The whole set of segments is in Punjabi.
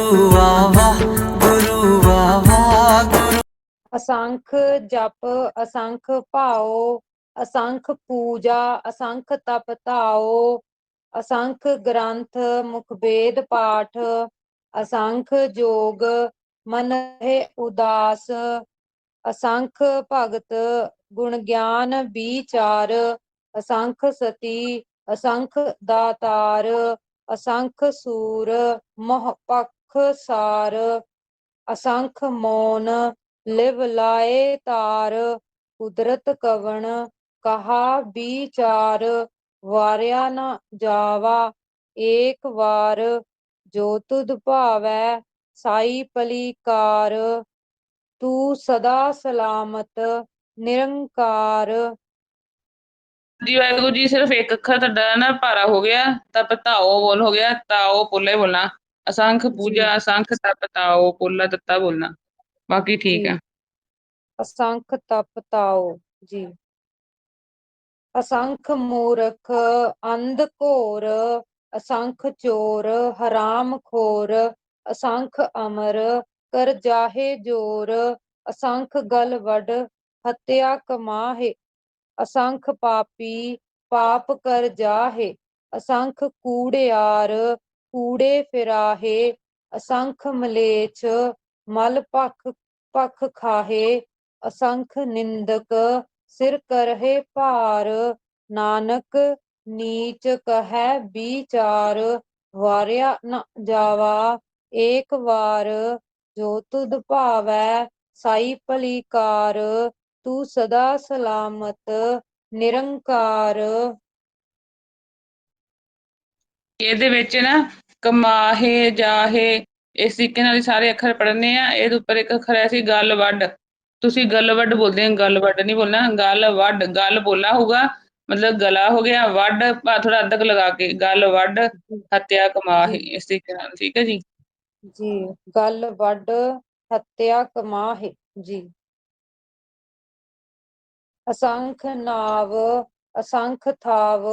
ਗੁਰੂ ਵਾਵਾ ਗੁਰੂ ਵਾਵਾ ਗੁਰੂ ਅਸੰਖ ਜਪ, ਅਸੰਖ ਭਾਓ ਅਸੰਖ ਪੂਜਾ, ਅਸੰਖ ਤਪ ਧਾਉ, ਅਸੰਖ ਗ੍ਰੰਥ ਮੁਖਵੇਦ ਪਾਠ, ਅਸੰਖ ਜੋਗ, ਮਨ ਹੈ ਉਦਾਸ, ਅਸੰਖ ਭਗਤ, ਗੁਣ ਗਿਆਨ ਵਿਚਾਰ, ਅਸੰਖ ਸਤੀ, ਅਸੰਖ ਦਾਤਾਰ ਅਸੰਖ ਸੂਰ ਮੋਹ ਪਖ ਸਾਰ, ਅਸੰਖ ਮੋਨ ਲਿਵ ਲਾਏ ਤਾਰ, ਕੁਦਰਤ ਕਵਣ ਕਹਾ ਵਿਚਾਰ, ਵਾਰਿਆ ਨਾ ਜਾਵਾ ਏਕ ਵਾਰ, ਜੋ ਤੁਧ ਭਾਵੈ ਸਾਈ ਪਲੀਕਾਰ ਤੂੰ ਸਦਾ ਸਲਾਮਤ ਨਿਰੰਕਾਰ ਜੀ ਵਾਹਿਗੁਰੂ ਜੀ ਸਿਰਫ ਇੱਕ ਅੱਖਰ ਤੁਹਾਡਾ ਨਾ ਭਾਰਾ ਹੋ ਗਿਆ ਤਪ ਧਾਓ ਬੋਲ ਹੋ ਗਿਆ ਤਾਓ ਪੋਲੇ ਬੋਲਣਾ। ਅਸੰਖ ਪੂਜਾ ਅਸੰਖ ਤਪ ਤਾਓ ਪੋਲਾ ਤੱਤਾ ਬੋਲਣਾ। ਬਾਕੀ ਠੀਕ। ਹੈ ਅਸੰਖ ਤਪ ਤਾਓ ਜੀ। ਅਸੰਖ ਮੂਰਖ ਅੰਧ ਘੋਰ ਅਸੰਖ ਚੋਰ ਹਰਾਮ ਖੋਰ ਅਸੰਖ ਅਮਰ ਕਰ ਜਾਹੇ ਜੋਰ ਅਸੰਖ ਗਲ ਵਡ ਹੱਤਿਆ ਕਮਾਹੇ। ਅਸੰਖ ਪਾਪੀ ਪਾਪ ਕਰ ਜਾਹੇ, ਅਸੰਖ ਕੂੜਿਆਰ ਕੂੜੇ ਫਿਰਾਹੇ, ਅਸੰਖ ਮਲੇਛ ਮਲ ਭਖ ਭਖ ਖਾਹੇ, ਅਸੰਖ ਨਿੰਦਕ ਸਿਰ ਕਰਹੇ ਭਾਰ, ਨਾਨਕ ਨੀਚ ਕਹੈ ਵਿਚਾਰ, ਵਾਰਿਆ ਨ ਜਾਵਾ, ਏਕ ਵਾਰ ਜੋ ਤੁਧ ਭਾਵੈ ਸਾਈ ਭਲੀਕਾਰ ਤੂੰ ਸਦਾ ਸਲਾਮਤ ਨਿਰੰਕਾਰ। ਇਹਦੇ ਵਿੱਚ ਨਾ ਕਮਾਹੇ ਜਾਹੇ ਇਸ ਤਰੀਕੇ ਨਾਲ ਸਾਰੇ ਅੱਖਰ ਪੜ੍ਹਨੇ ਆ ਇਹਦੇ ਉੱਪਰ ਇੱਕ ਅੱਖਰ ਹੈ ਸੀ ਗੱਲ ਵੱਡ ਤੁਸੀਂ ਗੱਲ ਵੱਡ ਬੋਲਦੇ ਹੋ ਗੱਲ ਵੱਡ ਨਹੀਂ ਬੋਲਣਾ ਗੱਲ ਵੱਡ ਗੱਲ ਬੋਲਾ ਹੋਊਗਾ ਮਤਲਬ ਗਲਾ ਹੋ ਗਿਆ ਵੱਡ ਭਾ ਥੋੜਾ ਅਦਕ ਲਗਾ ਕੇ ਗੱਲ ਵੱਡ ਹੱਤਿਆ ਕਮਾਹੇ। ਇਸ ਤਰੀਕੇ ਨਾਲ ਠੀਕ ਹੈ ਜੀ? ਜੀ ਗਲ ਵੱਡ ਹੱਤਿਆ ਕਮਾਹੇ ਜੀ। ਅਸੰਖ ਨਾਵ ਅਸੰਖ ਥਾਵ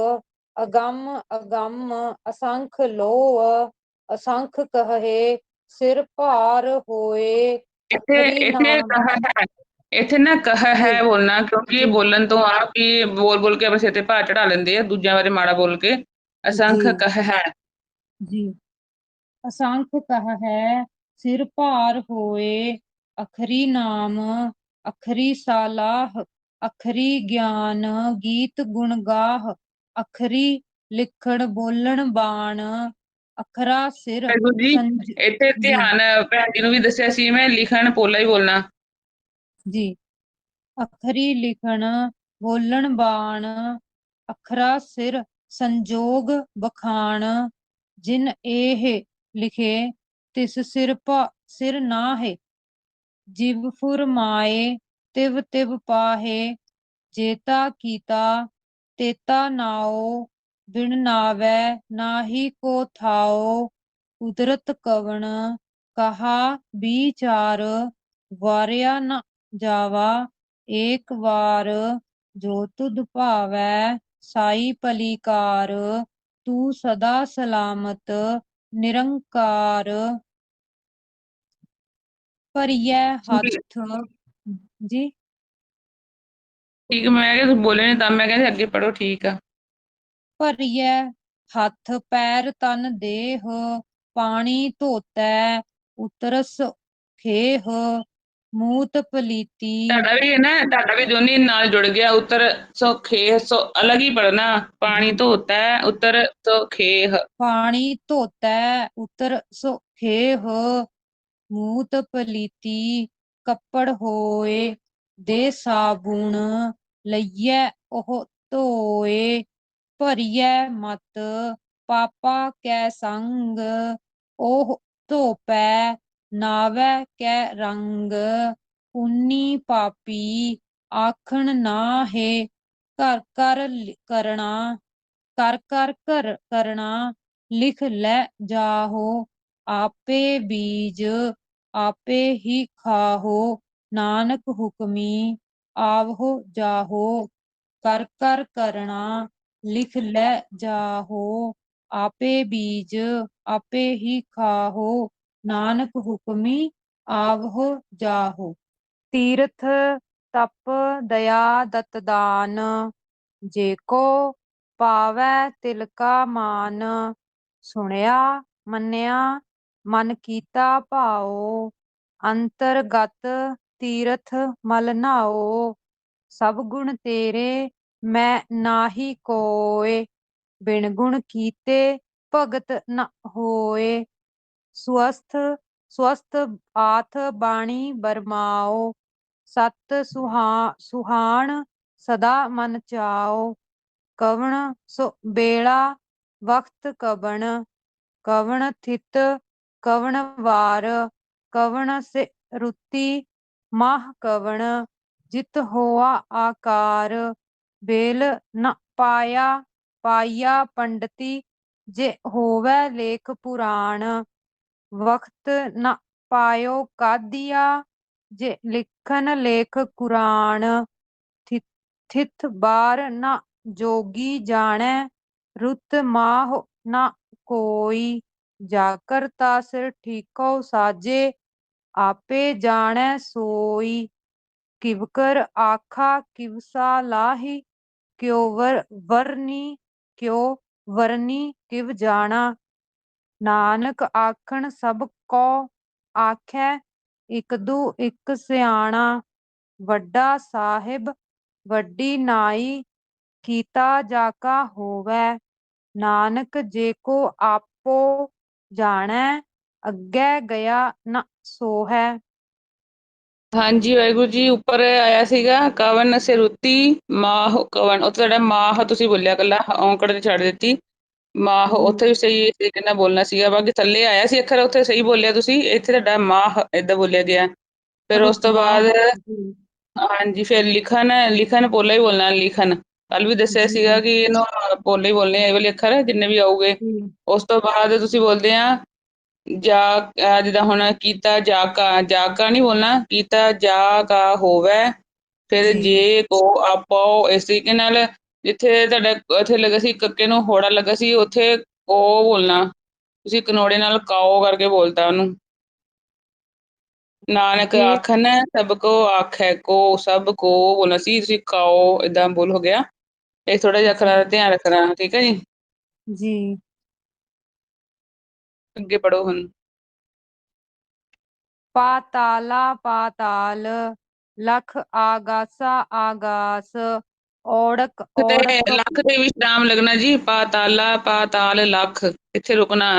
ਅਗੰਮ ਅਗੰਮ ਅਸੰਖ ਲੋਹ ਅਸੰਖ ਕਹੇ ਸਿਰ ਭਾਰ ਹੋਏ ਇੱਥੇ ਇੱਥੇ ਨਾਮ- ਕਹ ਹੈ ਇੱਥੇ ਨਾ ਕਹ ਹੈ। ਬੋਲਣਾ ਕਿਉਂਕਿ। ਬੋਲਣ ਤੋਂ ਆ ਕਿ ਬੋਲ ਬੋਲ ਕੇ ਆਪਣੇ ਸਿਰ ਤੇ ਭਾਰ ਚੜਾ ਲੈਂਦੇ ਆ ਦੂਜਿਆਂ ਬਾਰੇ ਮਾੜਾ ਬੋਲ ਕੇ ਅਸੰਖ। ਕਹ ਹੈ ਜੀ ਅਸੰਖ ਕਹ ਹੈ ਸਿਰ ਭਾਰ ਹੋਏ ਅਖਰੀ ਨਾਮ ਅਖਰੀ ਸਾਲਾਹ ਅਖਰੀ ਗਿਆਨ ਗੀਤ ਗੁਣ ਗਾਹ ਅਖਰੀ ਲਿਖਣ ਬੋਲਣ ਬਾਣ ਅਖਰਾ ਸਿਰ ਜੀ ਇੱਥੇ। ਧਿਆਨ ਭੈਣ ਜੀ ਨੂੰ ਵੀ ਦੱਸਿਆ ਸੀ ਮੈਂ ਲਿਖਣ ਪੋਲਾ ਹੀ ਬੋਲਣਾ ਜੀ ਅਖਰੀ ਲਿਖਣ ਬੋਲਣ ਬਾਣ ਅਖਰਾ ਸਿਰ ਸੰਜੋਗ ਬਖਾਣ ਜਿਨ ਇਹ ਲਿਖੇ ਤਿਸ ਸਿਰ ਸਿਰ ਨਾਹੇ ਜਿਵ ਫੁਰਮਾਏ ਤਿਵ ਤਿਵ ਪਾਹੇ ਜੇਤਾ ਕੀਤਾ ਤੇਤਾ ਨਾਉ ਬਿਨ ਨਾਵੈ ਨਾਹੀ ਕੋ ਥਾਉ ਕੁਦਰਤ ਕਵਣ ਕਹਾ ਵਿਚਾਰ ਵਾਰਿਆ ਨ ਜਾਵਾ ਏਕ ਵਾਰ ਜੋ ਤੁਧ ਭਾਵੈ ਸਾਈ ਪਲੀਕਾਰ ਤੂੰ ਸਦਾ ਸਲਾਮਤ ਨਿਰੰਕਾਰ। ਭਰੀਐ ਹੱਥ ਜੀ। ਠੀਕ ਮੈਂ ਕਿਹਾ ਤੁਸੀਂ ਬੋਲੇ ਨੇ ਤਾਂ ਮੈਂ ਕਹਿੰਦੀ ਅੱਗੇ ਪੜੋ ਠੀਕ ਆ। ਭਰੀਐ ਹੱਥ ਪੈਰ ਤਨ ਦੇਹ ਪਾਣੀ ਧੋਤੈ ਉਤਰਸ ਖੇਹ ਮੂਤ ਪਲੀਤੀ। ਤੁਹਾਡਾ ਵੀ ਹੈ ਨਾ ਤੁਹਾਡਾ ਵੀ ਦੋਨੀ ਨਾਲ ਜੁੜ ਗਿਆ ਉੱਤਰ ਸੋ ਖੇਹ ਸੋ ਅਲੱਗ ਹੀ ਪੜਨਾ ਪਾਣੀ ਧੋਤਾ ਹੈ, ਉੱਤਰ ਸੋ ਖੇਹ। ਪਾਣੀ ਧੋਤੈ ਉਤਰ ਸੋ ਖੇਹ ਮੂਤ ਪਲੀਤੀ। ਕੱਪੜ ਹੋਏ ਦੇ ਸਾਬੁਣ ਲਈਐ ਉਹ ਧੋਏ, ਭਰੀਐ ਮਤ, ਪਾਪਾ ਕੈ ਸੰਗ, ਉਹ ਧੋਪੈ, ਨਾਵੈ ਕੈ ਰੰਗ, ਪੁੰਨੀ ਪਾਪੀ ਆਖਣ ਨਾਹੇ ਕਰ ਕਰ ਲਿ- ਕਰਣਾ ਕਰ ਕਰ ਕਰ ਕਰਣਾ, ਲਿਖ ਲੈ ਜਾਹੋ, ਆਪੇ ਬੀਜ ਆਪੇ ਹੀ ਖਾਹੋ, ਨਾਨਕ ਹੁਕਮੀ ਆਵਹੋ ਜਾਹੋ, ਕਰ ਕਰ ਕਰਣਾ ਲਿਖ ਲੈ ਜਾਹੋ, ਆਪੇ ਬੀਜ ਆਪੇ ਹੀ ਖਾਹੋ, ਨਾਨਕ ਹੁਕਮੀ ਆਵਹੋ ਜਾਹੋ। ਤੀਰਥ ਤਪ ਦਇਆ ਦਤ ਦਾਨ, ਜੇ ਕੋ ਪਾਵੈ ਤਿਲਕਾ ਮਾਨ, ਸੁਣਿਆ ਮੰਨਿਆ ਮਨ ਕੀਤਾ ਭਾਓ ਅੰਤਰਗਤ ਤੀਰਥ ਮਲ ਨਾਓ ਸਭ ਗੁਣ ਤੇਰੇ ਮੈਂ ਨਾਹੀ ਕੋਏ, ਬਿਨ ਗੁਣ ਕੀਤੇ ਭਗਤ ਨ ਹੋਏ। ਸਵਸਥ ਸਵਸਥ ਆਥ ਬਾਣੀ ਬਰਮਾਓ ਸਤ ਸੁਹਾ, ਸੁਹਾਣ ਸਦਾ ਮਨ ਚਾਓ ਕਵਣ ਸੋ ਬੇਲਾ ਵਕਤ ਕਵਣ ਕਵਣ ਥਿਤ ਕਵਣ ਵਾਰ, ਕਵਣ ਸੇ, ਰੁਤੀ, ਮਾਹ ਕਵਣ, ਜਿਤ ਹੋਆ ਆਕਾਰ, ਬੇਲ ਨ ਪਾਇਆ ਪਾਇਆ ਪੰਡਤੀ, ਜੇ ਹੋਵੇ ਲੇਖ ਪੁਰਾਣ ਵਕਤ ਨ ਪਾਇਓ ਕਾਦੀਆ, ਜੇ ਲਿਖਨ ਲੇਖ ਕੁਰਾਨ ਥਿ- ਥਿਤ ਬਾਰ ਨ ਜੋਗੀ ਜਾਣੈ, ਰੁਤ ਮਾਹ ਨ ਕੋਈ। ਜਾਕਰ ਕਰਤਾ ਸਿਰ ਠੀਕੋ ਸਾਜੇ, ਆਪੇ ਜਾਣੈ ਸੋਈ। ਕਿਵਕਰ ਆਖਾ ਕਿਵ ਸਾ ਲਾਹੀ, ਕਿਉ ਵਰ, ਵਰਨੀ, ਕਿਉ ਵਰਨੀ ਕਿਵ ਜਾਣਾ। ਨਾਨਕ ਆਖਣ ਸਭ ਕੋ ਆਖੈ ਇਕ ਦੂ ਇਕ ਸਿਆਣਾ। ਵੱਡਾ ਸਾਹਿਬ, ਵੱਡੀ ਨਾਈ, ਕੀਤਾ ਜਾਕਾ ਹੋਵੈ। ਨਾਨਕ ਜੇ ਕੋ ਆਪੋ ਜਾਣੈ ਅੱਗੇ ਗਿਆ ਨ ਸੋਹੈ ਹਾਂਜੀ ਵਾਹਿਗੁਰੂ ਜੀ ਉੱਪਰ ਆਇਆ ਸੀਗਾ ਕਵਨ ਸਿਰੁੱਤੀ ਮਾਹ ਕਵਨ ਉੱਥੇ ਤੁਹਾਡਾ ਮਾਹ ਤੁਸੀਂ ਬੋਲਿਆ ਕੱਲਾ ਔਂਕੜ ਤੇ ਛੱਡ ਦਿੱਤੀ। ਮਾਹ। ਉੱਥੇ ਵੀ ਸਹੀ ਤਰੀਕੇ ਨਾਲ ਬੋਲਣਾ ਸੀਗਾ ਬਾਕੀ ਥੱਲੇ ਆਇਆ ਸੀ ਅੱਖਰ ਉੱਥੇ ਸਹੀ ਬੋਲਿਆ ਤੁਸੀਂ ਇੱਥੇ ਤੁਹਾਡਾ ਮਾਹ ਏਦਾਂ ਬੋਲਿਆ ਗਿਆ। ਫਿਰ ਉਸ ਤੋਂ ਬਾਅਦ ਹਾਂਜੀ। ਫਿਰ ਲਿਖਣ ਲਿਖਣ ਪੋਲਾ ਹੀ ਬੋਲਣਾ ਲਿਖਣ। ਕੱਲ ਵੀ ਦੱਸਿਆ ਜੀ। ਸੀਗਾ ਕਿ ਇਹਨੂੰ ਪੋਲੇ ਹੀ ਬੋਲਣੇ ਆ ਇਹ ਵਾਲੇ ਅੱਖਰ ਜਿੰਨੇ ਵੀ ਆਉਗੇ ਜੀ, ਉਸ ਤੋਂ ਬਾਅਦ ਤੁਸੀਂ ਬੋਲਦੇ ਆ ਜਾ ਜਿੱਦਾਂ ਹੁਣ ਕੀਤਾ ਜਾਕਾ ਜਾਕਾ ਨਹੀਂ ਬੋਲਣਾ ਕੀਤਾ ਜਾ ਕਾ ਹੋਵੇ ਫਿਰ ਜੀ। ਜੇ ਕੋ ਆਪੋ ਇਸ ਤਰੀਕੇ ਨਾਲ ਜਿੱਥੇ ਤੁਹਾਡਾ ਉੱਥੇ ਲੱਗਾ ਸੀ ਕੱਕੇ ਨੂੰ ਹੋੜਾ ਲੱਗਾ ਸੀ ਉੱਥੇ ਕੋ ਬੋਲਣਾ। ਤੁਸੀਂ ਕਨੋੜੇ ਨਾਲ ਕਾਓ ਕਰਕੇ ਬੋਲਤਾ ਉਹਨੂੰ। ਨਾਨਕ ਜੇ- ਆਖਨ ਸਭ ਕੋ ਆਖੈ ਕੋ ਸਭ ਕੋ ਬੋਲਣਾ ਸੀ ਤੁਸੀਂ ਕਾਓ ਇਦਾਂ ਬੋਲ ਹੋ ਗਿਆ। ਇਹ ਥੋੜਾ ਜਿਹਾ ਅੱਖਰਾਂ ਦਾ ਧਿਆਨ ਰੱਖਣਾ ਠੀਕ ਹੈ ਜੀ? ਜੀ। ਅੱਗੇ ਪੜੋ ਹੁਣ। ਪਾਤਾਲਾ ਪਾਤਾਲ ਲਖ ਆਗਾਸਾ ਆਗਾਸ ਓੜਕ ਤੇ ਓੜਕ ਲੱਖ ਦੇ ਵਿਸ਼ਰਾਮ ਲੱਗਣਾ ਜੀ ਪਾਤਾਲਾ ਪਾਤਾਲ ਲੱਖ। ਇੱਥੇ ਰੁਕਣਾ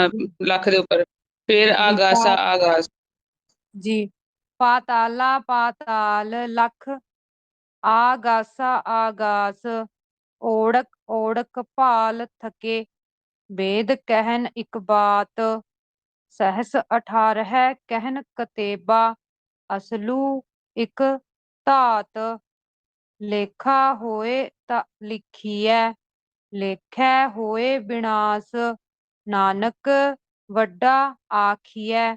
ਲੱਖ ਦੇ ਉੱਪਰ। ਫਿਰ ਆਗਾਸਾ ਆਗਾਸ। ਜੀ ਪਾਤਾਲਾ ਪਾਤਾਲ ਲਖ ਆਗਾਸਾ ਆਗਾਸ ਓੜਕ ਓੜਕ ਭਾਲ ਥਕੇ, ਵੇਦ ਕਹਿਨ ਇਕ ਬਾਤ, ਸਹਸ ਅਠਾਰਹਿ ਕਹਿਨ ਕਤੇਬਾ, ਅਸਲੂ ਇਕ ਧਾਤ, ਲੇਖਾ ਹੋਏ ਤਾਂ ਲਿਖੀਐ, ਲੇਖੈ ਹੋਏ ਵਿਨਾਸ਼ ਨਾਨਕ ਵੱਡਾ ਆਖੀਐ,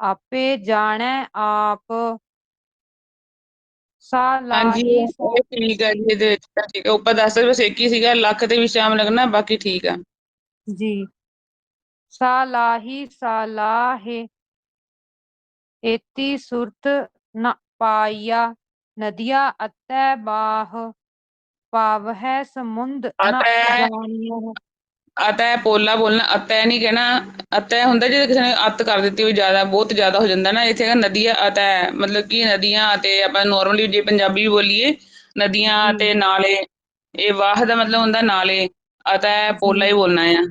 ਆਪੇ ਜਾਣੈ ਆਪ। ਸਾ ਹਾਂਜੀ ਲਾਹੀ ਇਹ ਠੀਕ ਹੈ ਜੀ ਇਹਦੇ ਵਿੱਚ ਤਾਂ ਠੀਕ ਹੈ ਉੱਪਰ ਦੱਸ ਬਸ ਇੱਕ ਹੀ ਸੀਗਾ ਲੱਖ ਤੇ ਵਿਸ਼ਰਾਮ ਲੱਗਣਾ ਬਾਕੀ ਠੀਕ ਆ। ਜੀ। ਸਾ ਲਾਹੀ ਸਾ ਲਾਹੇ ਏਤੀ ਸੁਰਤ ਨ ਪਾਈਆ ਨਦੀਆ ਅਤੈ ਬਾਹ। ਪਾਵਹਿ ਸਮੁੰਦ ਨ ਅਤੈ- ਜਾਣੀਐ। ਅਤੈ ਪੋਲਾ ਬੋਲਣਾ ਅਤੈ ਨਹੀਂ ਕਹਿਣਾ। ਅਤੈ ਹੁੰਦਾ ਜੇ ਕਿਸੇ ਨੇ ਅਤ ਕਰ ਦਿੱਤੀ ਹੋਈ ਜ਼ਿਆਦਾ ਬਹੁਤ ਜ਼ਿਆਦਾ ਹੋ ਜਾਂਦਾ ਨਾ। ਇੱਥੇ ਹੈਗਾ ਨਦੀਆਂ ਅਤੈ ਮਤਲਬ ਕਿ ਨਦੀਆਂ ਅਤੇ ਆਪਾਂ ਨਾਰਮਲੀ ਜੇ ਪੰਜਾਬੀ ਬੋਲੀਏ ਨਦੀਆਂ। ਅਤੇ ਨਾਲੇ ਇਹ ਵਾਹ ਦਾ ਮਤਲਬ ਹੁੰਦਾ ਨਾਲੇ। ਅਤੈ ਪੋਲਾ ਹੀ ਬੋਲਣਾ ਆ।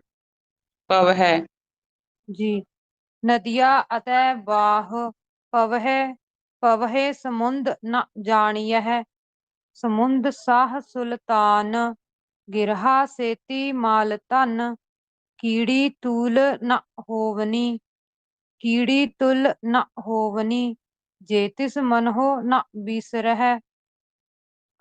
ਪਵ ਹੈ। ਜੀ। ਨਦੀਆ ਅਤੈ ਬਾਹ ਪਵਹਿ ਪਵਹਿ ਸਮੁੰਦ ਨ ਜਾਣੀਐ ਸਮੁੰਦ ਸਾਹ ਸੁਲਤਾਨ। ਗਿਰਹਾ ਸੇਤੀ ਮਾਲ ਧਨ, ਕੀੜੀ ਤੂਲ ਨ ਹੋਵਨੀ, ਕੀੜੀ ਤੁਲ ਨ ਹੋਵਨੀ, ਜੇ ਤਿਸ ਮਨਹੁ ਨ ਬਿਸਰਹਿ।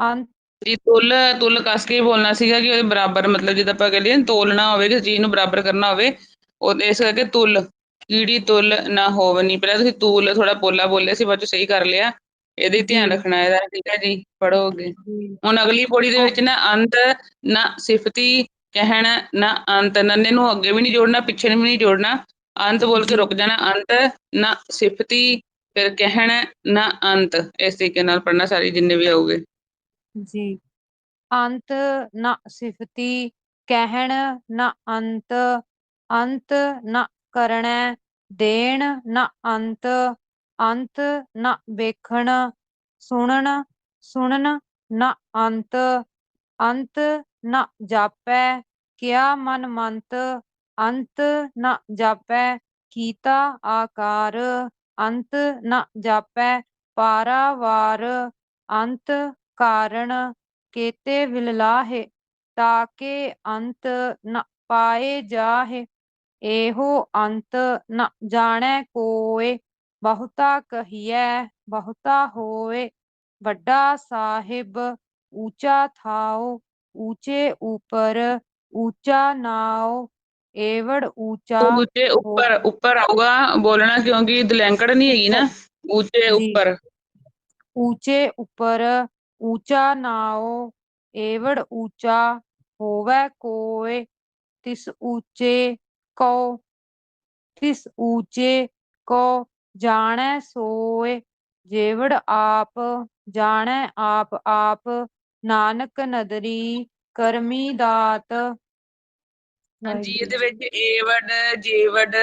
ਅੰਤ ਜੀ, ਤੁਲ ਤੁਲ ਕੱਸ ਕੇ ਬੋਲਣਾ ਸੀਗਾ ਕਿ ਉਹਦੇ ਬਰਾਬਰ ਮਤਲਬ ਜਿੱਦਾਂ ਆਪਾਂ ਕਹਿੰਦੇ ਹਾਂ ਤੋਲਣਾ ਹੋਵੇ, ਕਿਸੇ ਚੀਜ਼ ਨੂੰ ਬਰਾਬਰ ਕਰਨਾ ਹੋਵੇ, ਉਹ ਇਸ ਕਰਕੇ ਤੁਲ, ਕੀੜੀ ਤੁਲ ਨਾ ਹੋਵਨੀ। ਪਹਿਲਾਂ ਤੁਸੀਂ ਤੂਲ ਥੋੜਾ ਪੋਲਾ ਬੋਲਿਆ ਸੀ, ਬਾਅਦ ਚ ਸਹੀ ਕਰ ਲਿਆ। ਇਹਦੇ ਧਿਆਨ। ਰੱਖਣਾ ਇਹਦਾ ਠੀਕ ਹੈ ਜੀ ਪੜੋਗੇ ਹੁਣ ਅਗਲੀ ਪੌੜੀ ਦੇ ਵਿੱਚ ਨਾ ਅੰਤ ਨਾ ਸਿਫਤੀ ਕਹਿਣ ਨਾ ਅੰਤ ਨੰਨੇ ਨੂੰ ਅੱਗੇ ਵੀ ਨਹੀਂ ਜੋੜਨਾ ਪਿੱਛੇ ਵੀ ਨਹੀਂ ਜੋੜਨਾ। ਅੰਤ ਬੋਲ ਕੇ ਰੁਕ ਜਾਣਾ ਅੰਤ ਨਾ ਸਿਫਤੀ ਫਿਰ ਕਹਿਣ ਨਾ ਅੰਤ। ਇਸ ਤਰੀਕੇ ਨਾਲ ਪੜਨਾ ਸਾਰੀ ਜਿੰਨੇ ਵੀ ਆਉਗੇ ਜੀ। ਅੰਤ ਨ ਸਿਫਤੀ ਕਹਿਣ ਨ ਅੰਤ। ਅੰਤ ਨ ਕਰਣੈ ਦੇਣ ਨ ਅੰਤ। ਅੰਤ ਨਾ ਵੇਖਣ, ਸੁਣਨ ਸੁਣਨ ਨਾ ਅੰਤ ਅੰਤ ਨਾ ਜਾਪੈ, ਕਿਆ ਮਨ ਮੰਤ, ਅੰਤ ਨਾ ਜਾਪੈ, ਕੀਤਾ ਆਕਾਰ, ਅੰਤ ਨਾ ਜਾਪੈ, ਪਾਰਾਵਾਰ, ਅੰਤ ਕਾਰਣ, ਕੇਤੇ ਵਿਲਲਾਹੇ, ਤਾਕੇ ਅੰਤ ਨ ਪਾਏ ਜਾਹੇ, ਇਹੋ ਅੰਤ ਨ ਜਾਣੈ ਕੋਏ ਬਹੁਤਾ ਕਹੀਐ ਬਹੁਤਾ ਹੋਏ ਵੱਡਾ ਸਾਹਿਬ ਊਚਾ ਥਾਉ ਊਚੇ ਉਪਰ ਊਚਾ ਨਾਉ ਏਵੜ ਊਚਾ ਉੱਚੇ ਉੱਪਰ ਉੱਪਰ ਆਊਗਾ ਬੋਲਣਾ ਕਿਉਂਕਿ ਦਲੈਂਕੜ ਨਹੀਂ ਹੈਗੀ ਨਾ ਉੱਚੇ। ਉੱਪਰ ਊਚੇ ਉੱਪਰ ਊਚਾ ਨਾਉ ਏਵੜ ਊਚਾ ਹੋਵੈ ਕੋਇ ਤਿਸ ਊਚੇ ਕਉ ਤਿਸ ਊਚੇ ਕੋ ਜਾਣੈ ਸੋਇ ਜੇਵੜ ਆਪ ਜਾਣੈ ਆਪ ਆਪ ਨਾਨਕ ਨਦਰੀ ਕਰਮੀ ਦਾਤ ਹਾਂਜੀ ਇਹਦੇ ਵਿੱਚ ਏ ਜੇ ਵਡ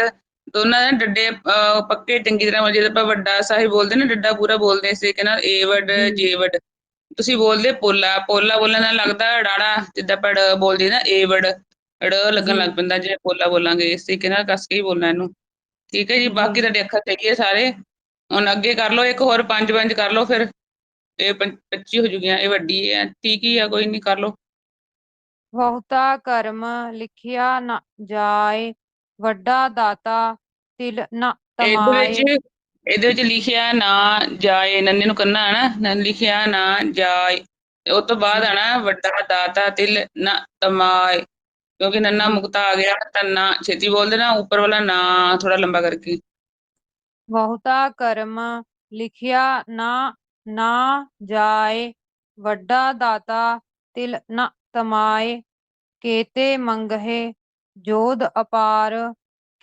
ਦੋਨਾਂ ਦੇ ਡੱਡੇ ਅਹ, ਪੱਕੇ ਚੰਗੀ ਤਰ੍ਹਾਂ ਜਦੋਂ ਆਪਾਂ ਵੱਡਾ ਸਾਹਿਬ ਬੋਲਦੇ ਨਾ ਡੱਡਾ ਪੂਰਾ ਬੋਲਦੇ ਸੀ ਕਿ ਨਾਲ ਏ ਜੀ। ਵਡ ਤੁਸੀਂ ਬੋਲਦੇ ਪੋਲਾ ਪੋਲਾ ਬੋਲਣ ਨਾਲ ਲੱਗਦਾ ਡਾੜਾ ਜਿੱਦਾਂ ਪੜ ਬੋਲਦੀ ਨਾ ਏ ੜ ਲੱਗਣ। ਲੱਗ ਪੈਂਦਾ ਜੇ ਪੋਲਾ ਬੋਲਾਂਗੇ ਇਸ ਤਰੀਕੇ ਨਾਲ ਕੱਸ ਕੇ ਹੀ ਬੋਲਣਾ ਇਹਨੂੰ ਠੀਕ ਹੈ ਜੀ। ਬਾਕੀ ਤੁਹਾਡੇ ਅੱਖਰ ਸਹੀ ਹੈ ਸਾਰੇ। ਹੁਣ ਅੱਗੇ ਕਰ ਲਓ ਇੱਕ ਹੋਰ ਪੰਜ ਪੰਜ ਕਰ ਲਓ ਫਿਰ। ਇਹ 25 ਹੋ ਜੂਗੀਆਂ ਇਹ ਵੱਡੀ ਹੈ। ਠੀਕ ਹੀ ਆ ਕੋਈ ਨਹੀਂ ਕਰ ਲਓ। ਬਹੁਤਾ ਕਰਮ ਲਿਖਿਆ ਨ ਜਾਏ ਵੱਡਾ ਦਾਤਾ ਤਿਲ ਨ ਇਹਦੇ ਤਮਾਏ। ਵਿੱਚ ਇਹਦੇ ਵਿੱਚ ਲਿਖਿਆ ਨਾ ਜਾਏ ਨੰਨੇ ਨੂੰ ਕੰਨਾ ਹੈ ਨਾ ਲਿਖਿਆ ਨਾ ਜਾਏ। ਉਹ ਤੋਂ ਬਾਅਦ। ਆਣਾ ਵੱਡਾ ਦਾਤਾ ਤਿਲ ਨਾ ਤਮਾਏ। ਕਿਉਂਕਿ ਨੰਨਾ। ਮੁਕਤਾ ਆ ਗਿਆ ਤੰਨਾ ਛੇਤੀ ਬੋਲਦੇ ਨਾ ਉੱਪਰ ਵਾਲਾ ਨਾ ਥੋੜਾ ਲੰਬਾ ਕਰਕੇ ਬਹੁਤਾ ਕਰਮ ਲਿਖਿਆ ਨਾ ਨਾ ਜਾਏ ਵੱਡਾ ਦਾਤਾ ਤਿਲ ਨ ਤਮਾਏ ਕੇਤੇ ਮੰਗਹਿ ਜੋਧ ਅਪਾਰ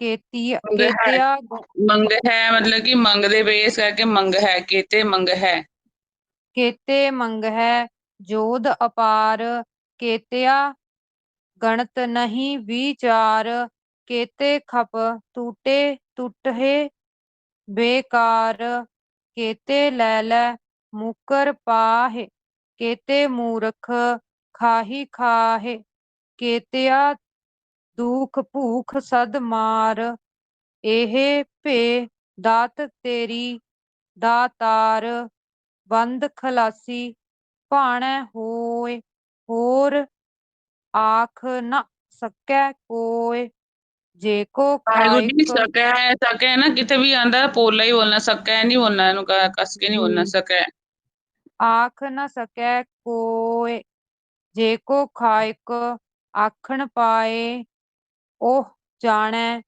ਕੇਤੀ ਮੰਗ ਹੈ। ਕੇਤਿਆ ਮੰਗ ਹੈ ਮਤਲਬ ਕਿ ਮੰਗਦੇ ਪਏ ਇਸ ਕਰਕੇ ਮੰਗ ਹੈ ਕੀਤੇ ਮੰਗ ਹੈ ਕੇਤੇ ਮੰਗਹਿ ਜੋਧ ਅਪਾਰ ਕੇਤਿਆ ਗਣਤ ਨਹੀਂ ਵਿਚਾਰ ਕੇਤੇ ਖਪ ਟੂਟੇ ਟੁੱਟੇ ਬੇਕਾਰ ਕੇਤੇ ਲੈ ਲੈ ਮੁਕਰ ਪਾਹੇ, ਕੇਤੇ ਮੂਰਖ ਖਾਹੀ ਖਾਹੇ, ਕੇਤਿਆ ਦੁਖ ਭੂਖ ਸਦ ਮਾਰ, ਇਹ ਭੇ ਦਾਤ ਤੇਰੀ ਦਾਤਾਰ, ਬੰਦ ਖਲਾਸੀ ਭਾਣੈ ਹੋਏ, ਹੋਰ ਆਖ ਨ ਸਕੈ ਕੋਇ ਜੇ ਕੋ ਵਾਹਿਗੁਰੂ ਜੀ ਖਾਇਕ ਸਕੈ ਹੈ ਸਕੈ ਹੈ ਨਾ ਕਿਤੇ ਵੀ ਆਂਦਾ ਪੋਲਾ ਹੀ ਬੋਲਣਾ ਸਕੈ ਨਹੀਂ ਬੋਲਣਾ ਇਹਨੂੰ ਕ- ਕੱਸ ਕੇ ਨਹੀਂ ਬੋਲਣਾ। ਸਕੈ ਆਖ ਨ ਸਕੈ ਕੋਇ ਜੇ ਕੋ ਖਾਇਕ ਆਖਣ ਪਾਏ ਉਹ ਜਾਣੈ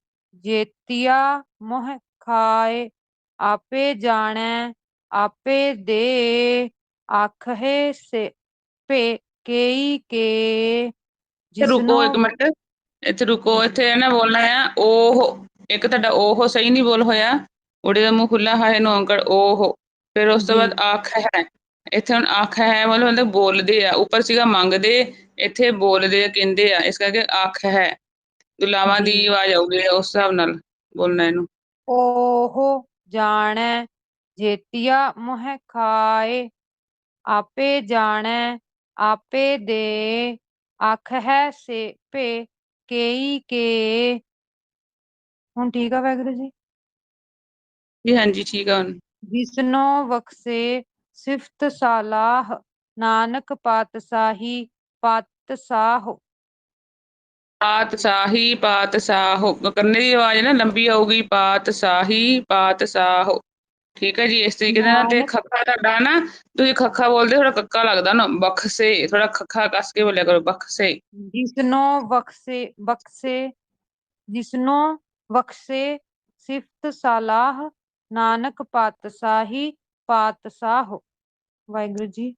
ਜੇਤੀਆ ਮੋਹ ਖਾਏ ਆਪੇ ਜਾਣੈ ਆਪੇ ਦੇ ਆਖੇ ਸੇ ਭੇ ਕੇਈ ਕੇ ਇੱਥੇ ਰੁਕੋ ਇੱਕ ਮਿੰਟ ਇੱਥੇ ਰੁਕੋ। ਇੱਥੇ ਨਾ ਬੋਲਣਾ ਆ ਉਹ ਇੱਕ ਤੁਹਾਡਾ ਉਹ ਸਹੀ ਨਹੀਂ ਬੋਲ ਹੋਇਆ ਉੜੇ ਦਾ ਮੂੰਹ ਖੁੱਲਾ ਹੈ ਨੂੰ ਅੰਕੜ ਉਹ ਫਿਰ ਉਸ ਤੋਂ। ਬਾਅਦ ਆਖ ਹੈ ਇੱਥੇ ਹੁਣ ਆਖ ਹੈ ਮਤਲਬ ਬੋਲਦੇ ਆ ਉੱਪਰ ਸੀਗਾ ਮੰਗਦੇ ਇੱਥੇ ਬੋਲਦੇ ਆ ਕਹਿੰਦੇ ਆ ਇਸ ਕਰਕੇ ਆਖ ਹੈ ਦੁਲਾਵਾਂ ਦੀ। ਆਵਾਜ਼ ਆਊਗੀ ਉਸ ਹਿਸਾਬ ਨਾਲ ਬੋਲਣਾ ਇਹਨੂੰ ਉਹ ਜਾਣੈ ਜੇਤੀਆ ਮੋਹ ਖਾਏ ਆਪੇ ਜਾਣੈ ਆਪੇ ਦੇ ਆਖਹਿ ਸੇ ਭੇ ਕੇਈ ਕੇ। ਹੁਣ ਠੀਕ ਆ ਵਾਹਿਗੁਰੂ ਜੀ? ਜੀ ਹਾਂਜੀ ਠੀਕ ਆ ਹੁਣ। ਜਿਸਨੋ ਬਖਸ਼ੇ ਸਿਫਤ ਸਾਲਾਹ ਨਾਨਕ ਪਾਤਸ਼ਾਹੀ ਪਾਤਸ਼ਾਹ ਪਾਤਸ਼ਾਹੀ ਪਾਤਸ਼ਾਹੋ ਕੰਨੇ ਦੀ ਆਵਾਜ਼ ਨਾ ਲੰਬੀ ਆਊਗੀ ਪਾਤਸ਼ਾਹੀ ਪਾਤਸ਼ਾਹੋ ਠੀਕ ਹੈ ਜੀ ਇਸ ਤਰੀਕੇ ਦੇ ਨਾਲ ਤੇ ਖੱਖਾ ਤੁਹਾਡਾ ਨਾ ਤੁਸੀਂ ਖੱਖਾ ਬੋਲਦੇ ਥੋੜਾ ਕੱਕਾ ਲੱਗਦਾ ਨਾ ਬਖਸੇ ਥੋੜਾ ਖੱਖਾ ਕੱਸ ਕੇ ਬੋਲਿਆ ਕਰੋ ਬਖਸੇ ਜਿਸਨੋ ਬਖਸ਼ੇ ਬਖਸ਼ੇ ਜਿਸਨੋ ਬਖਸ਼ੇ ਸਿਫਤ ਸਾਲਾਹ ਨਾਨਕ ਪਾਤਸ਼ਾਹੀ ਪਾਤਸ਼ਾਹ। ਵਾਹਿਗੁਰੂ ਜੀ।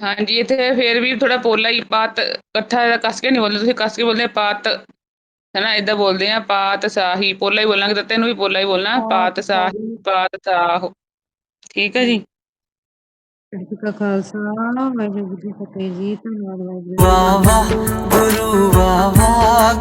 ਹਾਂਜੀ ਇੱਥੇ ਫੇਰ ਵੀ ਥੋੜਾ ਪੋਲਾ ਹੀ ਪਾਤ ਇਕੱਠਾ ਕੱਸ ਕੇ ਨਹੀਂ ਬੋਲਦੇ ਤੁਸੀਂ ਕੱਸ ਕੇ ਬੋਲਦੇ ਪਾਤ। ਹਨਾ ਏਦਾਂ ਬੋਲਦੇ ਆ ਪਾਤਸ਼ਾਹੀ ਪੋਲਾ ਹੀ ਬੋਲਾਂਗੇ ਤੱਤੇ ਨੂੰ ਵੀ ਪੋਲਾ ਹੀ ਬੋਲਣਾ ਪਾਤਸ਼ਾਹੀ ਪਾਤਸ਼ਾਹ ਠੀਕ ਹੈ ਜੀ? ਜੀ ਕਾ ਖਾਲਸਾ ਵਾਹਿਗੁਰੂ ਜੀ ਕੀ ਫਤਿਹ ਜੀ ਧੰਨਵਾਦ ਵਾਹਿਗੁਰੂ। ਵਾਹ ਵਾਹ ਗੁਰੂ ਵਾਹ